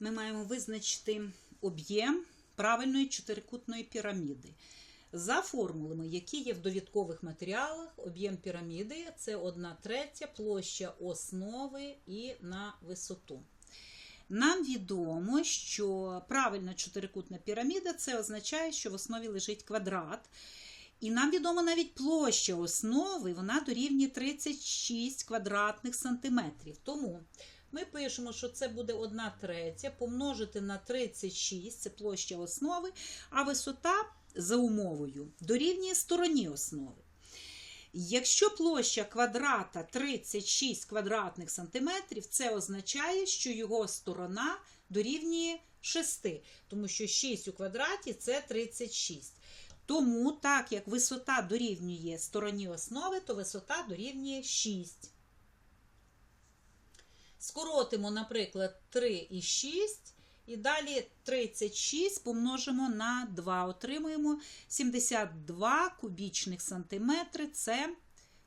ми маємо визначити об'єм правильної чотирикутної піраміди. За формулами, які є в довідкових матеріалах, об'єм піраміди це 1 третя площа основи і на висоту. Нам відомо, що правильна чотирикутна піраміда це означає, що в основі лежить квадрат. І нам відомо навіть площа основи, вона дорівнює 36 квадратних сантиметрів. Тому ми пишемо, що це буде 1 третя помножити на 36, це площа основи, а висота за умовою дорівнює стороні основи. Якщо площа квадрата 36 квадратних сантиметрів, це означає, що його сторона дорівнює 6, тому що 6 у квадраті це 36. Тому, так як висота дорівнює стороні основи, то висота дорівнює 6. Скоротимо, наприклад, 3 і 6. І далі 36 помножимо на 2. Отримуємо 72 кубічних сантиметри. Це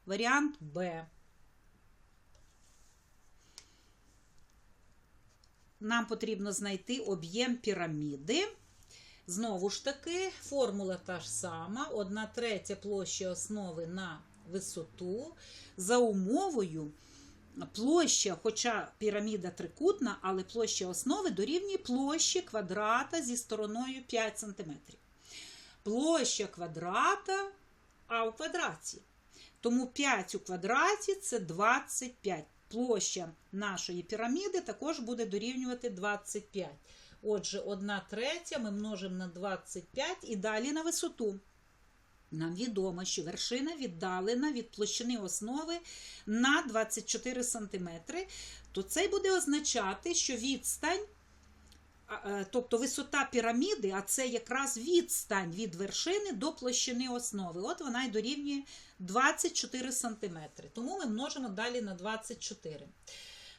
варіант Б. Нам потрібно знайти об'єм піраміди. Знову ж таки, формула та ж сама: 1 третя площа основи на висоту. За умовою площа, хоча піраміда трикутна, але площа основи дорівнює площі квадрата зі стороною 5 см. Площа квадрата а у квадраті. Тому 5 у квадраті це 25. Площа нашої піраміди також буде дорівнювати 25. Отже, 1 третя ми множимо на 25 і далі на висоту. Нам відомо, що вершина віддалена від площини основи на 24 см, то це буде означати, що відстань, тобто висота піраміди, а це якраз відстань від вершини до площини основи. От вона й дорівнює 24 см. Тому ми множимо далі на 24.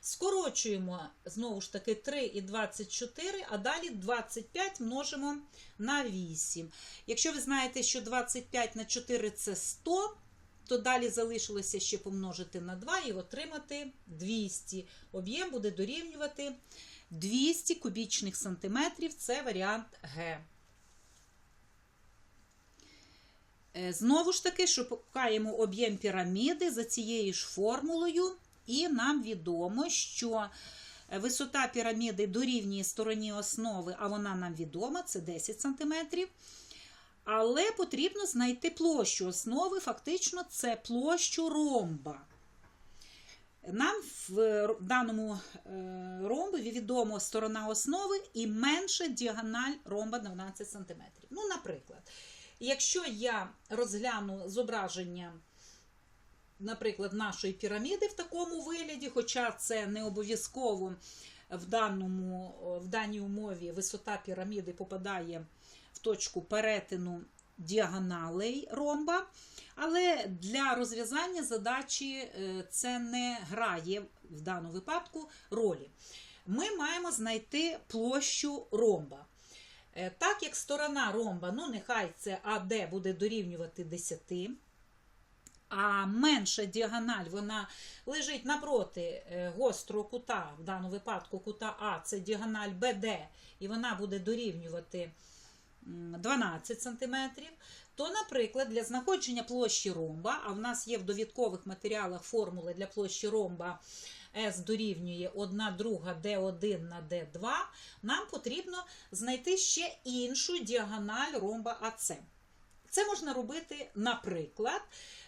Скорочуємо, знову ж таки, 3 і 24, а далі 25 множимо на 8. Якщо ви знаєте, що 25 на 4 це 100, то далі залишилося ще помножити на 2 і отримати 200. Об'єм буде дорівнювати 200 кубічних сантиметрів. Це варіант Г. Знову ж таки, шукаємо об'єм піраміди за цією ж формулою. І нам відомо, що висота піраміди дорівнює стороні основи, а вона нам відома, це 10 см. Але потрібно знайти площу основи, фактично, це площу ромба. Нам в даному ромбові відомо сторона основи і менша діагональ ромба 12 см. Ну, наприклад, якщо я розгляну зображення наприклад, нашої піраміди в такому вигляді, хоча це не обов'язково в даному, в даній умові висота піраміди попадає в точку перетину діагоналей ромба. Але для розв'язання задачі це не грає в даному випадку ролі. Ми маємо знайти площу ромба. Так як сторона ромба, ну нехай це АД буде дорівнювати 10 а менша діагональ вона лежить напроти гострого кута, в даному випадку кута А, це діагональ БД, і вона буде дорівнювати 12 см, то, наприклад, для знаходження площі ромба, а в нас є в довідкових матеріалах формули для площі ромба S дорівнює 1 друга D1 на D2, нам потрібно знайти ще іншу діагональ ромба АЦ. Це можна робити, наприклад,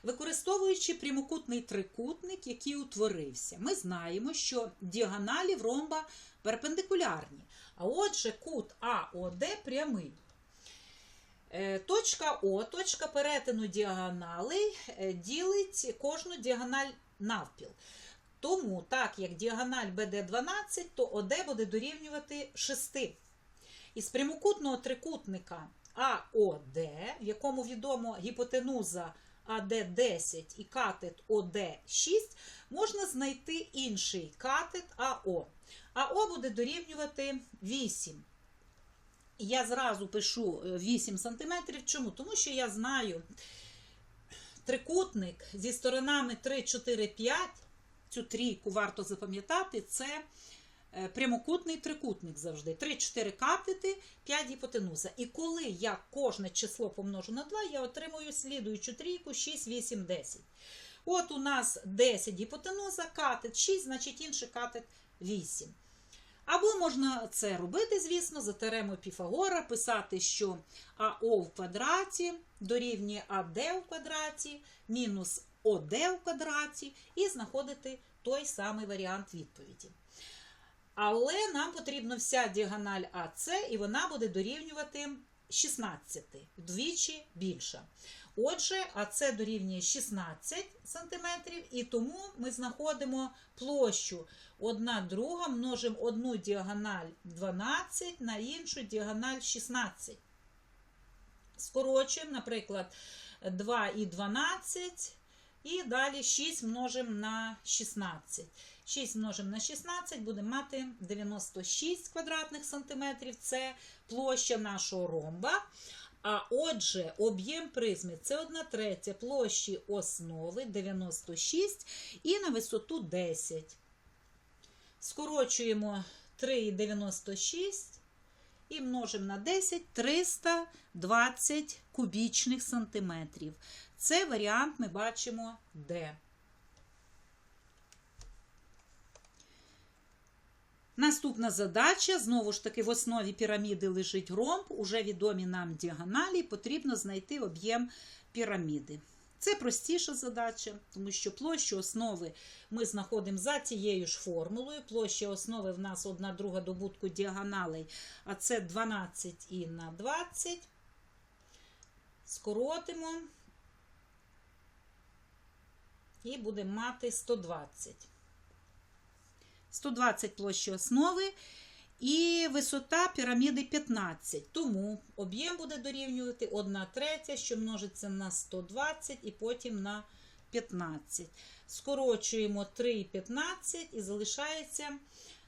використовуючи прямокутний трикутник, який утворився. Ми знаємо, що діагоналі в ромба перпендикулярні. А отже, кут АОД прямий. Точка О, точка перетину діагоналей ділить кожну діагональ навпіл. Тому, так як діагональ БД12, то ОД буде дорівнювати 6. Із прямокутного трикутника АОД, в якому відомо гіпотенуза АД10 і катет ОД6, можна знайти інший катет АО. АО буде дорівнювати 8. Я зразу пишу 8 см. Чому? Тому що я знаю трикутник зі сторонами 3, 4, 5, цю трійку варто запам'ятати, це е, прямокутний трикутник завжди. 3-4 катети, 5 гіпотенуза. І коли я кожне число помножу на 2, я отримую слідуючу трійку 6, 8, 10. От у нас 10 гіпотенуза, катет 6, значить інший катет 8. Або можна це робити, звісно, за теоремою Піфагора, писати, що АО в квадраті дорівнює АД в квадраті мінус ОД в квадраті, і знаходити той самий варіант відповіді. Але нам потрібна вся діагональ АС, і вона буде дорівнювати 16, вдвічі більша. Отже, АС дорівнює 16 см, і тому ми знаходимо площу 1 друга, множимо одну діагональ 12 на іншу діагональ 16. Скорочуємо, наприклад, 2 і 12, і далі 6 множимо на 16. 6 множимо на 16, будемо мати 96 квадратних сантиметрів. Це площа нашого ромба. А отже, об'єм призми це 1 третя площі основи 96 і на висоту 10. Скорочуємо 3,96 і множимо на 10 320 кубічних сантиметрів. Це варіант ми бачимо Д. Наступна задача, знову ж таки, в основі піраміди лежить ромб, уже відомі нам діагоналі, потрібно знайти об'єм піраміди. Це простіша задача, тому що площу основи ми знаходимо за тією ж формулою. Площа основи в нас одна друга добутку діагоналей, а це 12 і на 20. Скоротимо і будемо мати 120. 120 площі основи і висота піраміди 15. Тому об'єм буде дорівнювати 1 третя, що множиться на 120 і потім на 15. Скорочуємо 3 і 15 і залишається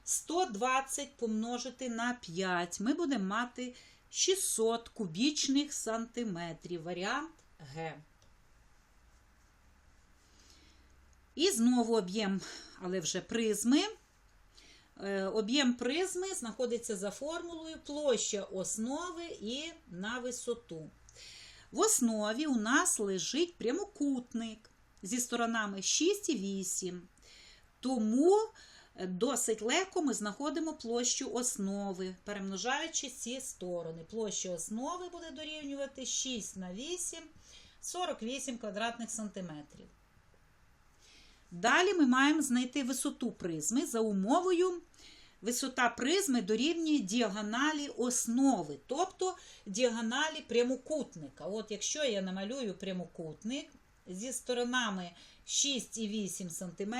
120 помножити на 5. Ми будемо мати 600 кубічних сантиметрів. Варіант Г. І знову об'єм, але вже призми. Е, Об'єм призми знаходиться за формулою площа основи і на висоту. В основі у нас лежить прямокутник зі сторонами 6 і 8. Тому досить легко ми знаходимо площу основи, перемножаючи ці сторони. Площа основи буде дорівнювати 6 на 8, 48 квадратних сантиметрів. Далі ми маємо знайти висоту призми за умовою. Висота призми дорівнює діагоналі основи, тобто діагоналі прямокутника. От Якщо я намалюю прямокутник зі сторонами 6 і 8 см,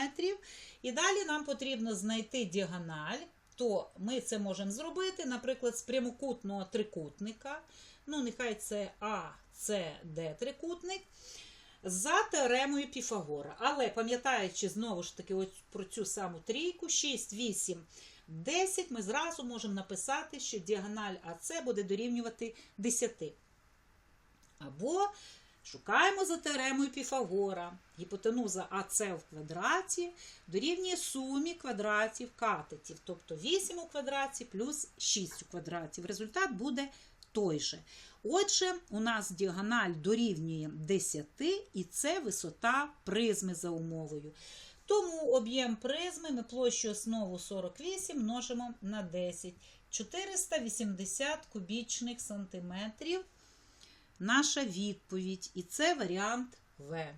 і далі нам потрібно знайти діагональ, то ми це можемо зробити, наприклад, з прямокутного трикутника. Ну, нехай це А, С, Д трикутник за теоремою Піфагора. Але пам'ятаючи знову ж таки ось про цю саму трійку, 6, 8, 10, ми зразу можемо написати, що діагональ АС буде дорівнювати 10. Або шукаємо за теоремою Піфагора. Гіпотенуза АС в квадраті дорівнює сумі квадратів катетів, тобто 8 у квадраті плюс 6 у квадраті. Результат буде той же. Отже, у нас діагональ дорівнює 10, і це висота призми за умовою. Тому об'єм призми ми площу основу 48 множимо на 10. 480 кубічних сантиметрів. Наша відповідь. І це варіант В.